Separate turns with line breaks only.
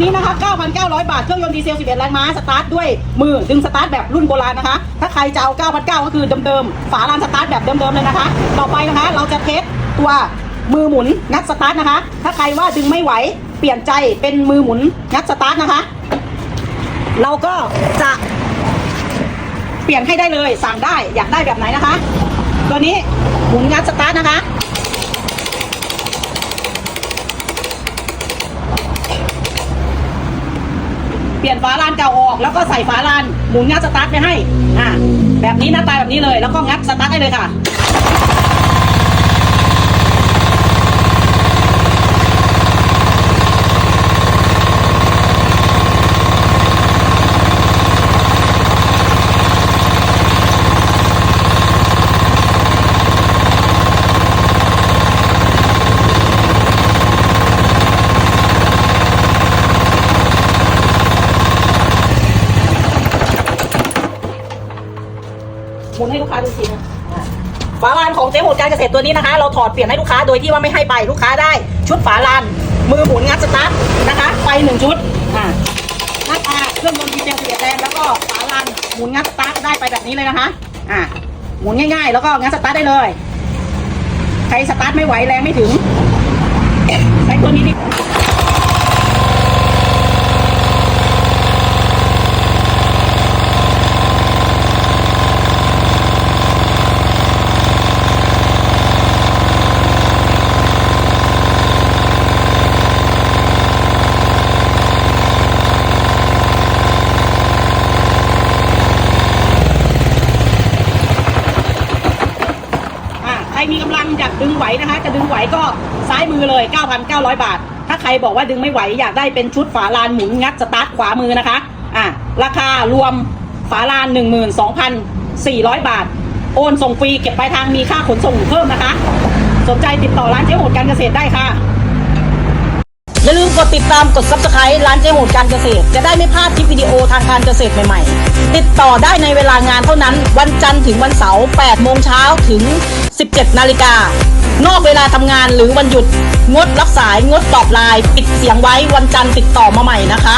นี่นะคะ 9,900 บาท เครื่องยนต์ดีเซล 11 แรงม้า สตาร์ทด้วยมือ ดึงสตาร์ทแบบรุ่นโบราณนะคะ ถ้าใครจะเอา 9,900 ก็คือเดิมๆ ฝาลานสตาร์ทแบบเดิมๆ เลยนะคะ ต่อไปนะคะ เราจะเทสตัวมือหมุนงัดสตาร์ทนะคะ ถ้าใครว่าดึงไม่ไหว เปลี่ยนใจเป็นมือหมุนงัดสตาร์ทนะคะ เราก็จะเปลี่ยนให้ได้เลย สั่งได้ อยากได้แบบไหนนะคะ ตัวนี้หมุนงัดสตาร์ทนะคะ เปลี่ยนฝาลานเก่าออก แล้วก็ใส่ฝาลานหมุนงัดสตาร์ทไปให้ อ่าแบบนี้หน้าตาแบบนี้เลย แล้วก็งัดสตาร์ทได้เลยค่ะ ให้ลูกค้าดูทีนฝาลานของเจ๊หมดการเกษตรตัวนี้นะคะ เราถอดเปลี่ยนให้ลูกค้าโดยที่ว่าไม่ให้ไปลูกค้าได้ ชุดฝาลาน มือหมุนงัดสตาร์ทนะคะไปหนึ่งชุดอ่าหน้าตาเครื่องยนต์ดีเซลเสียแรงแล้วก็ฝาลานหมุนงัดสตาร์ทได้ไปแบบนี้เลยนะคะอ่าหมุนง่ายๆ แล้วก็งัดสตาร์ทได้เลย ใครสตาร์ทไม่ไหวแรงไม่ถึงใช้ตัวนี้ดิ รมีกำลังอยากดึงไหวนะคะ จะดึงไหวก็ซ้ายมือเลย 9,900 บาท ถ้าใครบอกว่าดึงไม่ไหวอยากได้เป็นชุดฝาลานหมุนงัดสตาร์ทขวามือนะคะอะราคารวมฝาลาน 12,400 บาท โอนส่งฟรีเก็บปลายทางมีค่าขนส่งเพิ่มนะคะ สนใจติดต่อร้านเจ๊โหดการเกษตรได้ค่ะ อย่าลืมกดติดตามกด subscribe ร้านเจ๊โหดการเกษตร จะได้ไม่พลาดคลิปวิดีโอทางการเกษตรใหม่ๆ ติดต่อได้ในเวลางานเท่านั้น วันจันทร์ถึงวันเสาร์8โมงเช้าถึง 17 นาฬิกา นอกเวลาทำงานหรือวันหยุด งดรับสายงดตอบไลน์ปิดเสียงไว้วันจันทร์ติดต่อมาใหม่นะคะ